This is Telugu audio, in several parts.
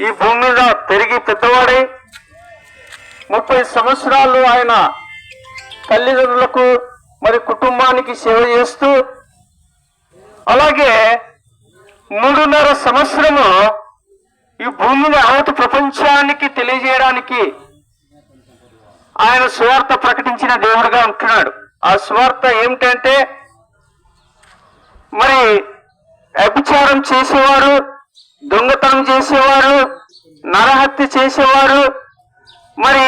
ఈ భూమి మీద పెరిగి పెద్దవాడై ముప్పై సంవత్సరాలు ఆయన తల్లిదండ్రులకు మరి కుటుంబానికి సేవ చేస్తూ అలాగే మూడున్నర సంవత్సరము ఈ భూమిని అవత ప్రపంచానికి తెలియజేయడానికి ఆయన స్వార్థ ప్రకటించిన దేవుడుగా ఉంటున్నాడు. ఆ స్వార్థ ఏమిటంటే మరి వ్యభిచారం చేసేవారు దొంగతనం చేసేవారు నరహత్య చేసేవారు మరి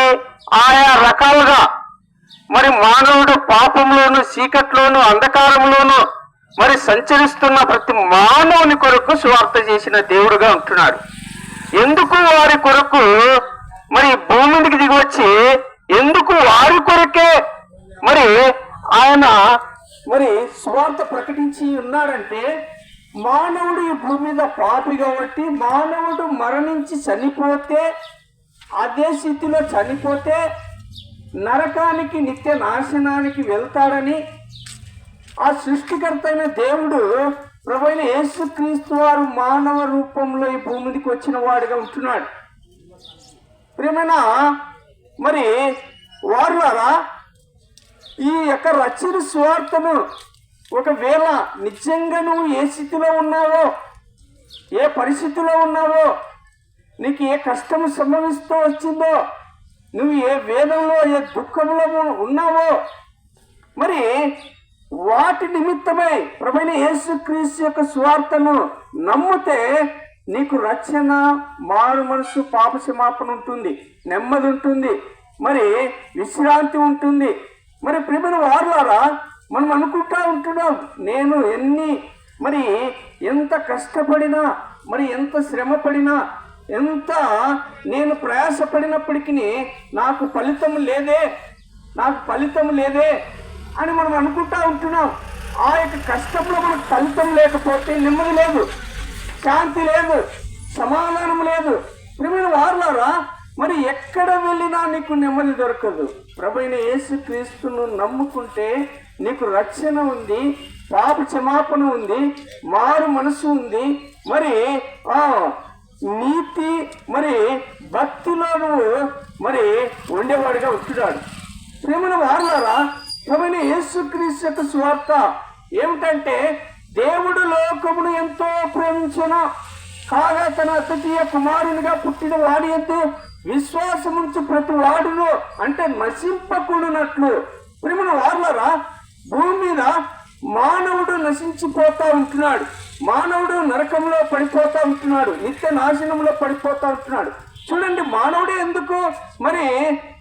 ఆయా రకాలుగా మరి మానవుడు పాపంలోను చీకట్లోను అంధకారంలోను మరి సంచరిస్తున్న ప్రతి మానవుని కొరకు సువార్త చేసిన దేవుడుగా ఉంటున్నాడు. ఎందుకు వారి కొరకు? మరి భూమి మీదకి దిగి వచ్చి ఎందుకు వారి కొరకే? మరి ఆయన మరి స్వార్థ ప్రకటించి ఉన్నాడంటే మానవుడు ఈ భూమి మీద పాపి కాబట్టి మానవుడు మరణించి చనిపోతే అదే స్థితిలో చనిపోతే నరకానికి నిత్య నాశనానికి వెళ్తాడని ఆ సృష్టికర్త అయిన దేవుడు ప్రభుత్వ యేసుక్రీస్తు వారు మానవ రూపంలో ఈ భూమికి వచ్చిన వాడిగా ఉంటున్నాడు. ప్రేమైన? మరి వారులారా ఈ యొక్క రచన స్వార్థను ఒకవేళ నిజంగా నువ్వు ఏ స్థితిలో ఉన్నావో ఏ పరిస్థితిలో ఉన్నావో నీకు ఏ కష్టం సంభవిస్తూ వచ్చిందో నువ్వు ఏ వేదంలో ఏ దుఃఖంలో ఉన్నావో మరి వాటి నిమిత్తమై ప్రభుని యేసుక్రీస్తు యొక్క స్వార్థను నమ్మితే నీకు రక్షణ మారు మనసు పాప క్షమాపణ ఉంటుంది నెమ్మది ఉంటుంది మరి విశ్రాంతి ఉంటుంది. మరి ప్రిమిన వారులారా మనం అనుకుంటా ఉంటున్నాం నేను ఎన్ని మరి ఎంత కష్టపడినా మరి ఎంత శ్రమ పడినా ఎంత నేను ప్రయాసపడినప్పటికీ నాకు ఫలితం లేదే నాకు ఫలితం లేదే అని మనం అనుకుంటా ఉంటున్నాం. ఆ యొక్క కష్టంలో మనకు ఫలితం లేకపోతే నెమ్మది లేదు శాంతి లేదు సమాధానం లేదు. ప్రియమైన వారులారా మరి ఎక్కడ వెళ్ళినా నీకు నెమ్మది దొరకదు. ప్రభైన యేసు క్రీస్తును నమ్ముకుంటే నీకు రక్షణ ఉంది పాప క్షమాపణ ఉంది మారు మనసు ఉంది. మరి ఆ నీతి మరి భక్తిలో నువ్వు మరి ఉండేవాడిగా ఉంటున్నాడు ప్రేమను వారులారా ప్రభుని యేసుక్రీస్తు యొక్క స్వార్థ ఏమిటంటే దేవుడు లోకమును ఎంతో ప్రేమించను. కాగా తన అతీయ కుమారునిగా పుట్టిన వాడి ఎందు విశ్వాసముంచు ప్రతి వాడును అంటే నశింపకూడనట్లు. ప్రేమను వారులారా మానవుడు నశించిపోతా ఉంటున్నాడు. మానవుడు నరకంలో పడిపోతా ఉంటున్నాడు. నిత్య నాశనంలో పడిపోతా ఉంటున్నాడు. చూడండి మానవుడే ఎందుకు మరి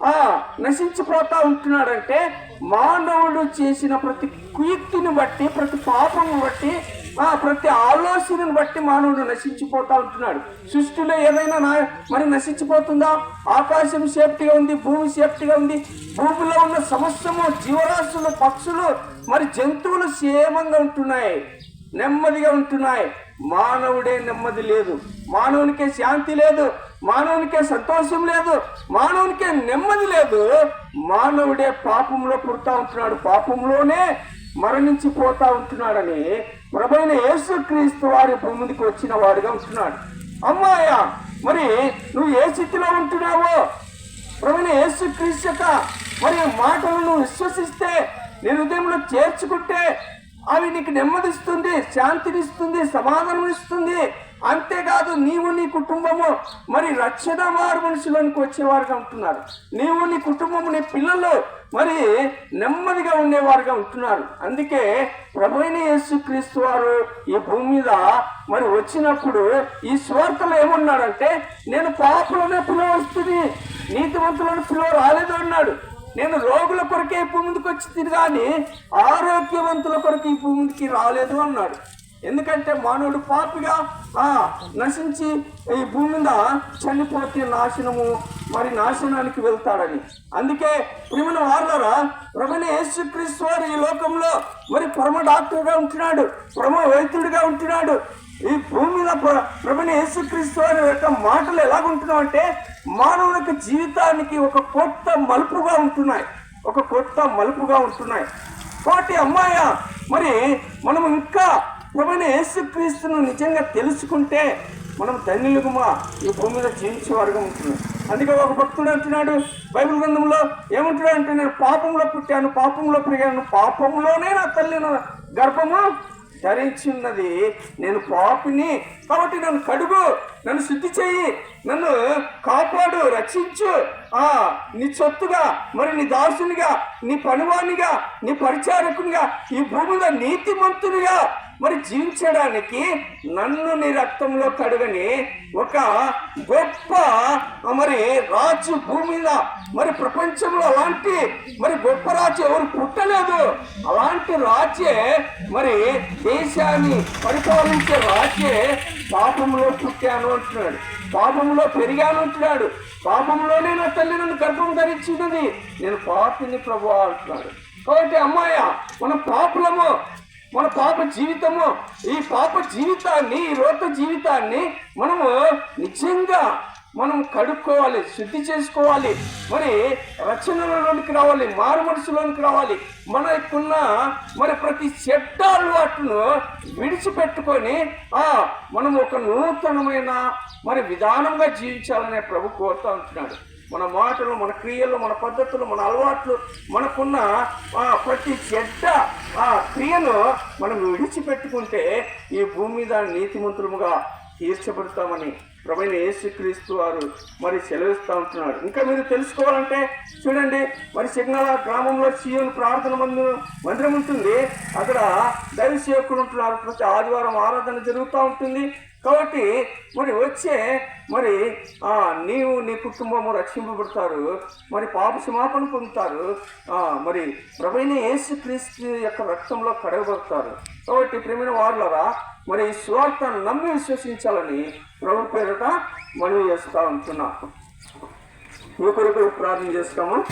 ఆ నశించిపోతా ఉంటున్నాడంటే మానవుడు చేసిన ప్రతి కుయుక్తిని బట్టి ప్రతి పాపం బట్టి ప్రతి ఆలోచనను బట్టి మానవుడు నశించిపోతా ఉంటున్నాడు. సృష్టిలో ఏదైనా నా మరి నశించిపోతుందా? ఆకాశం సేఫ్టీగా ఉంది భూమి సేఫ్టీగా ఉంది. భూమిలో ఉన్న సమస్యము జీవరాశులు పక్షులు మరి జంతువులు క్షేమంగా ఉంటున్నాయి నెమ్మదిగా ఉంటున్నాయి. మానవుడే నెమ్మది లేదు. మానవునికే శాంతి లేదు. మానవునికే సంతోషం లేదు. మానవునికే నెమ్మది లేదు. మానవుడే పాపంలో పుడతా ఉంటున్నాడు. పాపంలోనే మరణించిపోతా ఉంటున్నాడని ప్రభైన యేసుక్రీస్తు వారి భూమికి వచ్చిన వాడుగా ఉంటున్నాడు. అమ్మాయ మరి నువ్వు ఏ స్థితిలో ఉంటున్నావో? ప్రభుని యేసుక్రీస్తు యొక్క మరి మాటలను విశ్వసిస్తే నీ హృదయంలో చేర్చుకుంటే అవి నీకు నెమ్మదిస్తుంది శాంతినిస్తుంది సమాధానం ఇస్తుంది అంతేకాదు నీవు నీ కుటుంబము మరి రక్షణ వారు మనుషులకు వచ్చేవారుగా ఉంటున్నారు. నీవు నీ కుటుంబము నీ పిల్లలు మరి నెమ్మదిగా ఉండేవారుగా ఉంటున్నారు. అందుకే ప్రభుైన యేసుక్రీస్తు వారు ఈ భూమి మీద మరి వచ్చినప్పుడు ఈ స్వార్థలో ఏమన్నాడంటే నేను పాపలోనే పిలవస్తుంది నీతివంతులను పిలువ రాలేదు అన్నాడు. నేను రోగుల కొరకే ఈ భూమి కానీ ఆరోగ్యవంతుల కొరకు ఈ భూమికి రాలేదు అన్నాడు. ఎందుకంటే మానవుడు పాపిగా నశించి ఈ భూమి మీద చనిపోతే నాశనము మరి నాశనానికి వెళ్తాడని. అందుకే ప్రిమిన వారులరా ప్రభుని యేసుక్రీస్తు వారు ఈ లోకంలో మరి పరమ డాక్టర్గా ఉంటున్నాడు పరమ వైద్యుడిగా ఉంటున్నాడు. ఈ భూమి మీద ప్ర- ప్రభుని యేసుక్రీస్తు వారి యొక్క మాటలు ఎలాగుంటున్నావు అంటే మానవునికి జీవితానికి ఒక కొత్త మలుపుగా ఉంటున్నాయి ఒక కొత్త మలుపుగా ఉంటున్నాయి. కాబట్టి అమ్మాయ మరి మనం ఇంకా ప్రభుని యేసుక్రీస్తును నిజంగా తెలుసుకుంటే మనం ధన్యులుగుమా ఈ భూమి మీద జీవించే వారుగా ఉంటున్నాం. అందుకే ఒక భక్తుడు అంటున్నాడు బైబిల్ గ్రంథంలో ఏమంటున్నాడు అంటే నేను పాపంలో పుట్టాను పాపంలో పెరిగాను పాపంలోనే నా తల్లి గర్భము ధరించున్నది నేను పాపిని కాబట్టి నన్ను కడుగు నన్ను శుద్ధి చేయి నన్ను కాపాడు రక్షించు. ఆ నీ సొత్తుగా మరి నీ దాసునిగా నీ పనివాణిగా నీ పరిచారకునిగా ఈ భూమిలో నీతిమంతునిగా మరి జీవించడానికి నన్ను నీ రక్తంలో కడుగని ఒక గొప్ప మరి రాజు భూమి మీద మరి ప్రపంచంలో అలాంటి మరి గొప్ప రాజు ఎవరు పుట్టలేదు. అలాంటి రాజే మరి దేశాన్ని పరిపాలించే రాజే పాపంలో పుట్టాను అంటున్నాడు. పాపంలో పెరిగాను అంటున్నాడు. పాపంలోనే నా తల్లి నన్ను గర్భం ధరించినది. నేను పాపిని ప్రభు అంటున్నాడు. కాబట్టి అమ్మాయ మన పాపులము మన పాప జీవితము ఈ పాప జీవితాన్ని ఈ రోత జీవితాన్ని మనము నిజంగా మనం కడుక్కోవాలి శుద్ధి చేసుకోవాలి. మరి రచనలలోనికి రావాలి మారు మనసులోనికి రావాలి. మనకున్న మరి ప్రతి చెడ్డ అలవాటును విడిచిపెట్టుకొని ఆ మనం ఒక నూతనమైన మరి విధానంగా జీవించాలనే ప్రభు కోరుతా ఉంటున్నాడు. మన మాటలు మన క్రియలు మన పద్ధతులు మన అలవాట్లు మనకున్న ప్రతి చెడ్డ ఆ క్రియను మనం విడిచిపెట్టుకుంటే ఈ భూమి మీద నీతిమంతులముగా తీర్చబడతామని ప్రవీణ యేసుక్రీస్తు వారు మరి సెలవిస్తూ ఉంటున్నాడు ఇంకా మీరు తెలుసుకోవాలంటే చూడండి మరి సిగ్నల గ్రామంలో సీఎం ప్రార్థన మందిరం మందిరం ఉంటుంది. అక్కడ దైవ సేవకులు ఉంటున్నారు. ప్రతి ఆదివారం ఆరాధన జరుగుతూ ఉంటుంది. కాబట్టి మరి వచ్చే మరి నీవు నీ కుటుంబము రక్షింపబడతారు. మరి పాప క్షమాపణ పొందుతారు. మరి ప్రవీణ యేసు క్రీస్తు యొక్క రక్తంలో కడగబడతారు. కాబట్టి ప్రేమైన వారులరా మరి ఈ స్వార్థను నమ్మి విశ్వసించాలని ప్రభు పేరిట మనవి చేస్తూ ఉంటున్నాం. మీ కొరకు ప్రార్థన చేస్తాము.